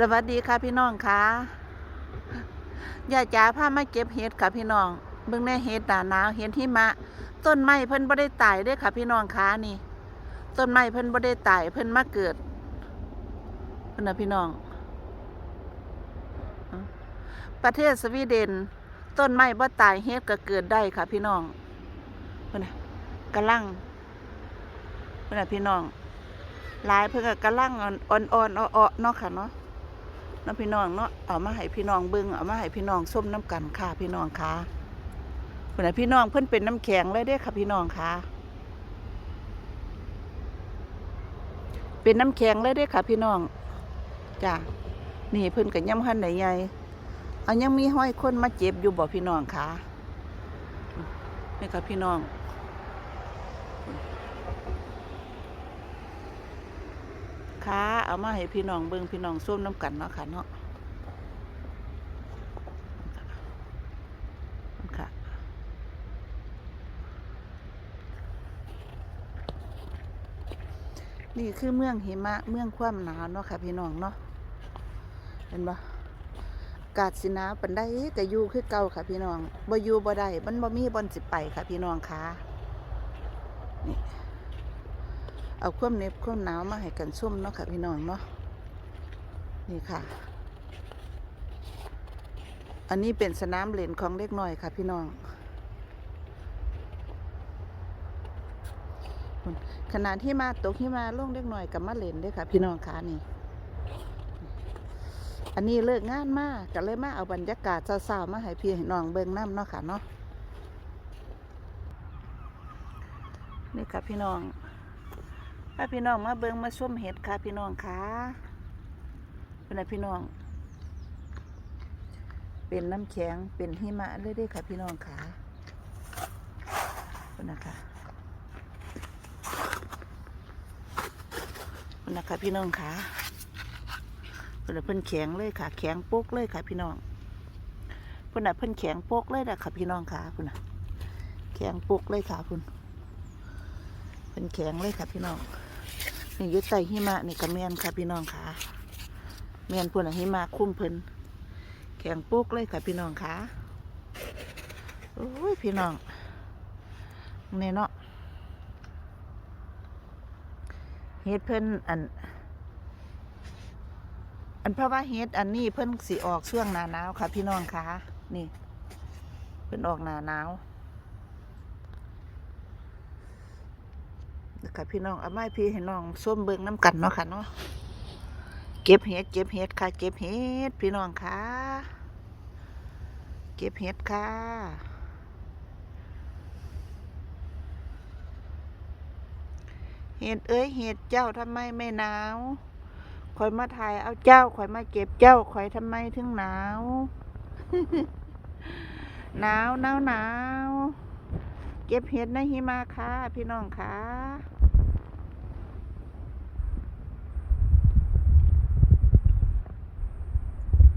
สวัสดีค่ะพี่น้องค่ะยาจ๋าพามาเก็บเห็ดค่ะพี่น้องเบิ่งแน่เห็ดหนาหนาวเห็ดหิมะ ต้นไม้เพิ่นบ่ได้ตายเด้ค่ะ พี่น้องค่ะนี่ ต้นไม้เพิ่นบ่ได้ตายเพิ่นมาเกิดเพิ่นน่ะพี่น้อง ประเทศสวีเดน ต้นไม้บ่ตายเห็ดก็เกิดได้ค่ะ พี่น้องเพิ่นน่ะกำลังเพิ่นน่ะพี่น้องหลายเพิ่นก็กำลังอ่อนอ่อนๆอ้อเนาะค่ะเนาะ นาะพี่น้องเนาะเอามาให้พี่น้องเบิ่งเอามาให้พี่น้องส้มน้ำกันค่ะพี่น้องค่ะเพิ่นะพี่น้องเพิ่นเป็นน้ำแข็งเลยเด้ค่ะพี่น้องค่ะ เป็นน้ำแข็งเลยเด้ค่ะ พี่น้องจ้ะนี่เพิ่นก็ย่ำหันใหญ่เอายังมีห้อยคนมาเจ็บอยู่บ่พี่น้องค่ะนี่ค่ะพี่น้อง ค่ะเอามาให้พี่น้องเบิ่งพี่น้องส้มน้ำกันเนาะค่ะเนาะค่ะนี่คือเมืองหิมะเมืองความหนาวเนาะค่ะพี่น้องเนาะเห็นบ่อากาศสินาปานใดก็อยู่คือเก่าค่ะพี่น้องบ่อยู่บ่ได้มันบ่มีบอนสิไปค่ะพี่น้องค่ะนี่ เอาความเน็บความหนาวมาให้กันส้มเนาะค่ะพี่น้องเนาะนี่ค่ะ อันนี้เป็นสนามเล่นของเล็กน้อยค่ะพี่น้องขณะที่มาตกที่มาลงเล็กน้อยกับมาเล่นด้วยค่ะ พี่น้องค่ะนี่อันนี้เลิกงานมากก็เลยมาเอาบรรยากาศเศร้าๆมาให้พี่ให้น้องเบิ่งน้ำเนาะค่ะเนาะนี่ค่ะพี่น้อง ถ้าพี่น้องมาเบิงมาส้มเห็ดค่ะ พี่น้องค่ะเป็นไงพี่น้อง เป็นน้ำแข็งเป็นหิมะเลยเด้อค่ะ พี่น้องค่ะเป็นนะคะเป็นนะคะพี่น้องค่ะเป็นะเพิ่นแข็งเลยค่ะ แข็งโป๊กเลยค่ะ พี่น้องเพิ่นน่ะเพิ่นแข็งโป๊กเลยนะค่ะ พี่น้องค่ะคุณน่ะแข็งโป๊กเลยค่ะคุณเพิ่นแข็งเลยค่ะ พี่น้อง นี่ยึดใต้หิมะนี่กระเมียนค่ะพี่น้องค่ะเมียนพุ่นหิมะคุ้มเพิ่นแข็งปุ๊กเลยค่ะพี่น้องค่ะโอ้ยพี่น้องนี่เนาะเฮ็ดเพิ่นอัน อันเพราะว่าเฮ็ดอันนี้เพิ่นสิออกช่วงหนาหนาวค่ะ พี่น้องค่ะนี่ เพิ่นออกหนาหนาว ค่ะพี่น้องเอาไม้พี่ให้น้องส้มเบิ่งน้ำกันเนาะค่ะเนาะเก็บเห็ดเก็บเห็ดค่ะ เก็บเห็ดพี่น้องค่ะเก็บเห็ดค่ะเห็ดเอ้ยเห็ดเจ้าทำไมไม่หนาวคอยมาถ่ายเอาเจ้าคอยมาเก็บเจ้าคอยทำไมถึงหนาว หนาวหนาวหนาว เก็บเห็ดในหิมะค่ะ พี่น้องค่ะ